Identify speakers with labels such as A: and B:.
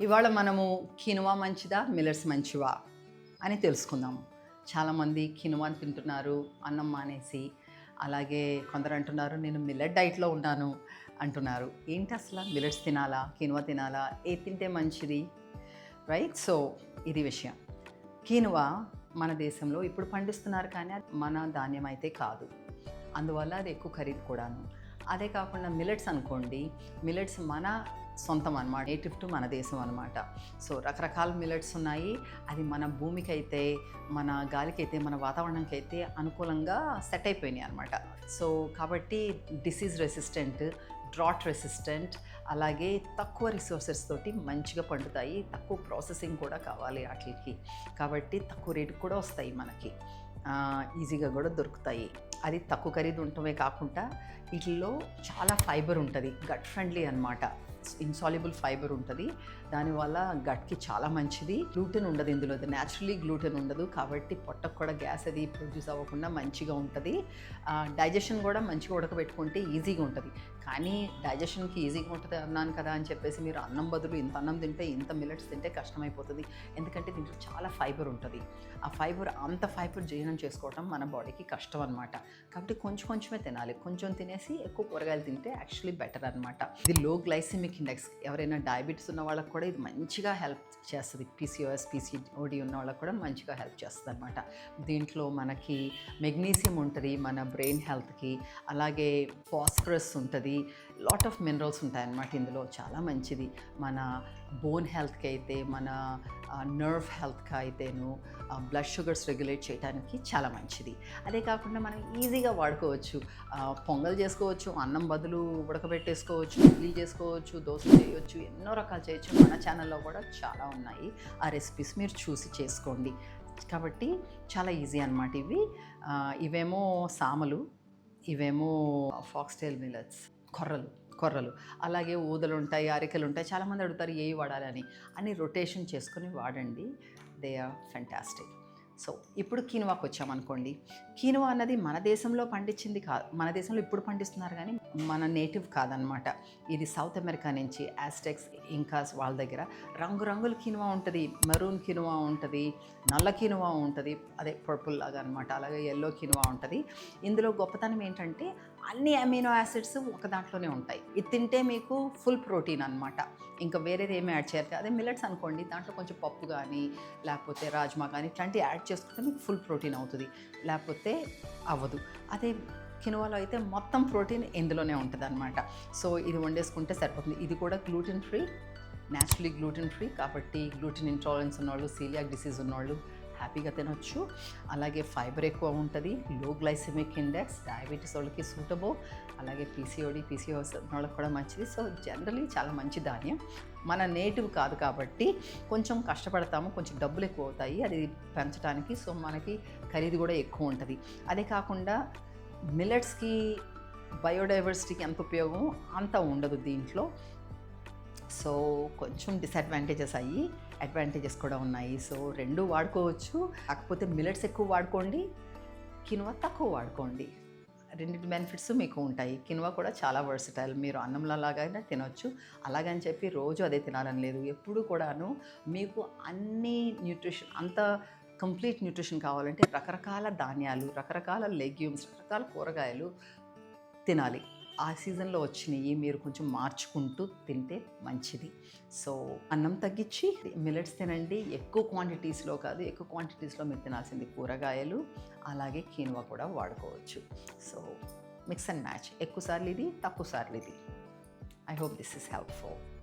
A: ఇవాళ మనము కినువా మంచిదా మిల్లెట్స్ మంచివా అని తెలుసుకుందాము చాలామంది కినువాని తింటున్నారు అన్నం మానేసి అలాగే కొందరు అంటున్నారు నేను మిల్లెట్ డైట్లో ఉన్నాను అంటున్నారు. ఏంటి అసలు? మిల్లెట్స్ తినాలా కినువా తినాలా? ఏ తింటే మంచిది? రైట్? సో ఇది విషయం. కీనువా మన దేశంలో ఇప్పుడు పండిస్తున్నారు కానీ అది మన ధాన్యం అయితే కాదు. అందువల్ల అది ఎక్కువ ఖరీదు కూడాను. అదే కాకుండా మిల్లెట్స్ అనుకోండి మిల్లెట్స్ మన సొంతం అనమాట నేటివ్ టు మన దేశం అనమాట సో రకరకాల మిల్లెట్స్ ఉన్నాయి. అది మన భూమికి అయితే మన గాలికి అయితే మన వాతావరణంకి అయితే అనుకూలంగా సెట్ అయిపోయినాయి అనమాట సో కాబట్టి డిసీజ్ రెసిస్టెంట్ డ్రాట్ రెసిస్టెంట్ అలాగే తక్కువ రిసోర్సెస్ తోటి మంచిగా పండుతాయి. తక్కువ ప్రాసెసింగ్ కూడా కావాలి వాటికి. కాబట్టి తక్కువ రేటుకి కూడా వస్తాయి మనకి. ఈజీగా కూడా దొరుకుతాయి. అది తక్కువ ఖరీదు ఉండటమే కాకుండా వీటిల్లో చాలా ఫైబర్ ఉంటుంది. గట్ ఫ్రెండ్లీ అనమాట ఇన్సాల్యుబుల్ ఫైబర్ ఉంటుంది. దానివల్ల గట్కి చాలా మంచిది. గ్లూటెన్ ఉండదు ఇందులో. న్యాచురలీ గ్లూటెన్ ఉండదు కాబట్టి పొట్టకు కూడా గ్యాస్ అది ప్రొడ్యూస్ అవ్వకుండా మంచిగా ఉంటుంది. డైజెషన్ కూడా మంచిగా ఉడకబెట్టుకుంటే ఈజీగా ఉంటుంది. కానీ డైజెషన్కి ఈజీగా ఉంటుంది అన్నాను కదా అని చెప్పేసి మీరు అన్నం బదులు ఇంత అన్నం తింటే ఇంత మిల్లెట్స్ తింటే కష్టమైపోతుంది. ఎందుకంటే దీంట్లో చాలా ఫైబర్ ఉంటుంది. ఆ ఫైబర్ అంత ఫైబర్ జీర్ణం చేసుకోవడం మన బాడీకి కష్టం అనమాట కాబట్టి కొంచెం కొంచెమే తినాలి. కొంచెం తినేసి ఎక్కువ కూరగాయలు తింటే యాక్చువల్లీ బెటర్ అనమాట ఇది లో గ్లైసిమిక్ ఇండెక్స్ ఎవరైనా డయాబెటీస్ ఉన్న వాళ్ళకి కూడా ఇది మంచిగా హెల్ప్ చేస్తుంది. పీసీఓఎస్ పీసీఓడి ఉన్న వాళ్ళకి కూడా మంచిగా హెల్ప్ చేస్తుంది అనమాట దీంట్లో మనకి మెగ్నీషియం ఉంటుంది మన బ్రెయిన్ హెల్త్కి అలాగే ఫాస్ఫరస్ ఉంటుంది లాట్ ఆఫ్ మినరల్స్ ఉంటాయన్నమాట ఇందులో. చాలా మంచిది. మన బోన్ హెల్త్కి అయితే మన నర్వ్ హెల్త్కి అయితేను బ్లడ్ షుగర్స్ రెగ్యులేట్ చేయడానికి చాలా మంచిది. అదే కాకుండా మనం ఈజీగా వాడుకోవచ్చు. పొంగల్ చేసుకోవచ్చు అన్నం బదులు ఉడకబెట్టేసుకోవచ్చు ఇడ్లీ చేసుకోవచ్చు దోశ చేయొచ్చు ఎన్నో రకాలు చేయొచ్చు. మన ఛానల్లో కూడా చాలా ఉన్నాయి. ఆ రెసిపీస్ మీరు చూసి చేసుకోండి. కాబట్టి చాలా ఈజీ అనమాట ఇవి. ఇవేమో సామలు ఇవేమో ఫాక్స్టైల్ మిలట్స్ కొర్రలు కొర్రలు. అలాగే ఊదలు ఉంటాయి అరికలు ఉంటాయి చాలామంది అడుగుతారు ఏవి వాడాలని అని. రొటేషన్ చేసుకొని వాడండి. దే ఆర్ ఫెంటాస్టిక్ సో ఇప్పుడు కీనువాకి వచ్చామనుకోండి. కీనువా అన్నది మన దేశంలో పండించింది కాదు మన దేశంలో ఇప్పుడు పండిస్తున్నారు కానీ మన నేటివ్ కాదనమాట. ఇది సౌత్ అమెరికా నుంచి యాస్టెక్స్ ఇంకాస్ వాళ్ళ దగ్గర రంగురంగుల కినువా ఉంటుంది. మెరూన్ కినువా ఉంటుంది నల్ల కినువా ఉంటుంది. అదే పర్పుల్ లాగా అనమాట. అలాగే ఎల్లో కినువా ఉంటుంది. ఇందులో గొప్పతనం ఏంటంటే అన్ని అమినో యాసిడ్స్ ఒక దాంట్లోనే ఉంటాయి. ఇది తింటే మీకు ఫుల్ ప్రోటీన్ అనమాట ఇంకా వేరేది ఏమి యాడ్ చేయాలి అదే మిల్లెట్స్ అనుకోండి దాంట్లో కొంచెం పప్పు కానీ లేకపోతే రాజ్మా కానీ ఇట్లాంటివి యాడ్ చేసుకుంటే మీకు ఫుల్ ప్రోటీన్ అవుతుంది. లేకపోతే అవ్వదు. అదే కినువాలో అయితే మొత్తం ప్రోటీన్ ఇందులోనే ఉంటుంది అనమాట సో ఇది వండేసుకుంటే సరిపోతుంది. ఇది కూడా gluten free naturally gluten free కాబట్టి గ్లూటెన్ ఇంటాలరెన్స్ ఉన్నవాళ్ళు సీలియాక్ డిసీజ్ ఉన్నవాళ్ళు హ్యాపీగా తినొచ్చు. అలాగే ఫైబర్ ఎక్కువ ఉంటుంది. లో గ్లైసెమిక్ ఇండెక్స్ డయాబెటీస్ వాళ్ళకి సూటబుల్. అలాగే పీసీఓడి పీసీఓస్ వాళ్ళకి కూడా మంచిది. సో జనరలీ చాలా మంచి ధాన్యం. మన నేటివ్ కాదు కాబట్టి కొంచెం కష్టపడతాము. కొంచెం డబ్బులు ఎక్కువ అవుతాయి. అది పెంచడానికి సో మనకి ఖరీదు కూడా ఎక్కువ ఉంటుంది. అదే కాకుండా మిల్లెట్స్కి బయోడైవర్సిటీకి ఎంత ఉపయోగం? అంత ఉండదు దీంట్లో. సో కొంచెం డిసడ్వాంటేజెస్ అయ్యి అడ్వాంటేజెస్ కూడా ఉన్నాయి. సో రెండు వాడుకోవచ్చు. కాకపోతే మిల్లెట్స్ ఎక్కువ వాడుకోండి కినువ తక్కువ వాడుకోండి. రెండింటి బెనిఫిట్స్ మీకు ఉంటాయి. కినువ కూడా చాలా వర్సిటైల్ మీరు అన్నంలో లాగానే తినొచ్చు. అలాగని చెప్పి రోజు అదే తినాలని లేదు. ఎప్పుడు కూడాను మీకు అన్ని న్యూట్రిషన్ అంత కంప్లీట్ న్యూట్రిషన్ కావాలంటే రకరకాల ధాన్యాలు రకరకాల లెగ్యూమ్స్ రకరకాల కూరగాయలు తినాలి. ఆ సీజన్లో వచ్చినవి మీరు కొంచెం మార్చుకుంటూ తింటే మంచిది. సో అన్నం తగ్గించి మిల్లెట్స్ తినండి. ఎక్కువ క్వాంటిటీస్లో కాదు ఎక్కువ క్వాంటిటీస్లో మీరు తినాల్సింది కూరగాయలు అలాగే కీనువా కూడా వాడుకోవచ్చు. So mix and match. ఎక్కువ సార్లు ఇది తక్కువ సార్లు ఇది. I hope this is helpful.